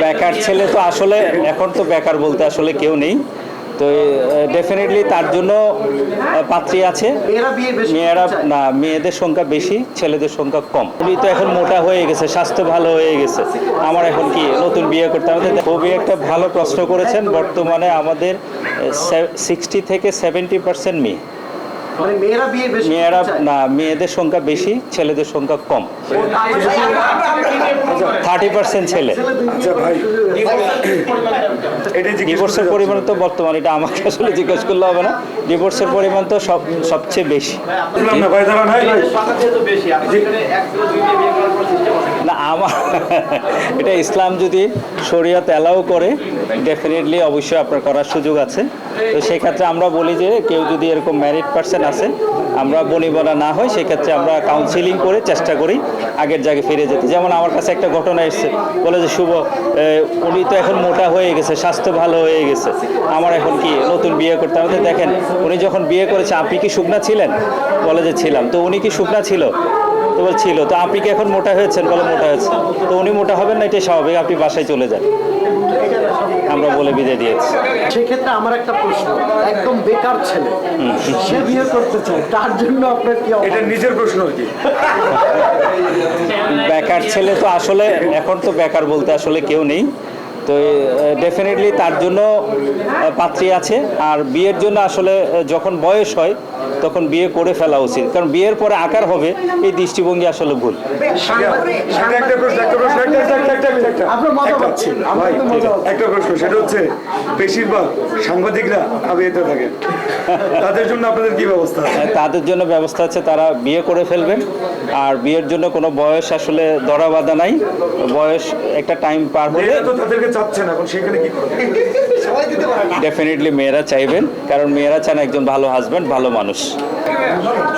বেকার ছেলে তো আসলে, এখন তো বেকার বলতে আসলে কেউ নেই। তো ডেফিনেটলি তার জন্য পাত্রী আছে। মেয়েরা। না, মেয়েদের সংখ্যা বেশি, ছেলেদের সংখ্যা কম। উনি তো এখন মোটা হয়ে গেছে, স্বাস্থ্য ভালো হয়ে গেছে। আমার এখন কি নতুন বিয়ে করতে হবে? খুবই একটা ভালো প্রশ্ন করেছেন। বর্তমানে আমাদের সিক্সটি থেকে সেভেন্টি পার্সেন্ট মেয়ে। মেয়েরা বিয়ে বেশি মেয়েরা না মেয়েদের সংখ্যা বেশি ছেলেদের সংখ্যা কম। থার্টি পার্সেন্ট ছেলে আচ্ছা ভাই। এটা জিজ্ঞেস ডিভোর্সের পরিমাণ তো বর্তমানে এটা আমাকে আসলে জিজ্ঞেস করলে হবে না। ডিভোর্সের পরিমাণ তো সব সবচেয়ে বেশি। না আমার এটা ইসলাম যদি শরীয়ত অ্যালাউ করে ডেফিনেটলি অবশ্যই আপনার করার সুযোগ আছে। তো সেক্ষেত্রে আমরা বলি যে কেউ যদি এরকম ম্যারিড পার্সন আছে। আমরা বনিবনা না হয়, সেক্ষেত্রে আমরা কাউন্সিলিং করে চেষ্টা করি, আগের জায়গায় ফিরে যেতে। যেমন আমার কাছে একটা ঘটনা এসছে, বলে যে, শুভ উনি তো এখন মোটা হয়ে গেছে, স্বাস্থ্য ভালো হয়ে গেছে। আমার এখন কি নতুন বিয়ে করতে হবে? দেখেন, উনি যখন বিয়ে করেছে, আপনি কি শুকনা ছিলেন? বলে যে, ছিলাম। তো উনি কি শুকনা ছিল? তো বল ছিল। তো আপনি কি এখন মোটা হয়েছেন? বলে মোটা হয়েছে। তো উনি মোটা হবেন না এটাই স্বাভাবিক। আপনি বাসায় চলে যান। আমরা বলে বিদায় দিয়েছি। সেক্ষেত্রে আমার একটা প্রশ্ন। একদম বেকার ছেলে সে বিয়ে করতে চায় তার জন্য আপনার কি এটা নিজের প্রশ্ন কি? বেকার ছেলে তো আসলে এখন তো বেকার বলতে আসলে কেউ নেই। তো ডেফিনেটলি তার জন্য পাত্রী আছে। আর বিয়ের জন্য আসলে যখন বয়স হয় তখন বিয়ে করে ফেলা উচিত। কারণ বিয়ের পরে আকার হবে এই দৃষ্টিভঙ্গি আসলে ভুল। একটা প্রশ্ন সেটা হচ্ছে বেশিরভাগ সাংবাদিকরা আবিয়াতে থাকে তাদের জন্য আপনাদের কি? ব্যবস্থা আছে তাদের জন্য ব্যবস্থা আছে তারা বিয়ে করে ফেলবেন। আর বিয়ের জন্য কোনো বয়স আসলে দরা বাধা নাই। বয়স একটা টাইম পার হলে তাদেরকে চাচ্ছেন এখন সেখানে কি করবে? ডেফিনেটলি মেয়েরা চাইবেন কারণ মেয়েরা চান একজন ভালো হাজব্যান্ড ভালো মানুষ।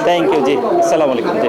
থ্যাংক ইউ জি আসসালামু আলাইকুম জি।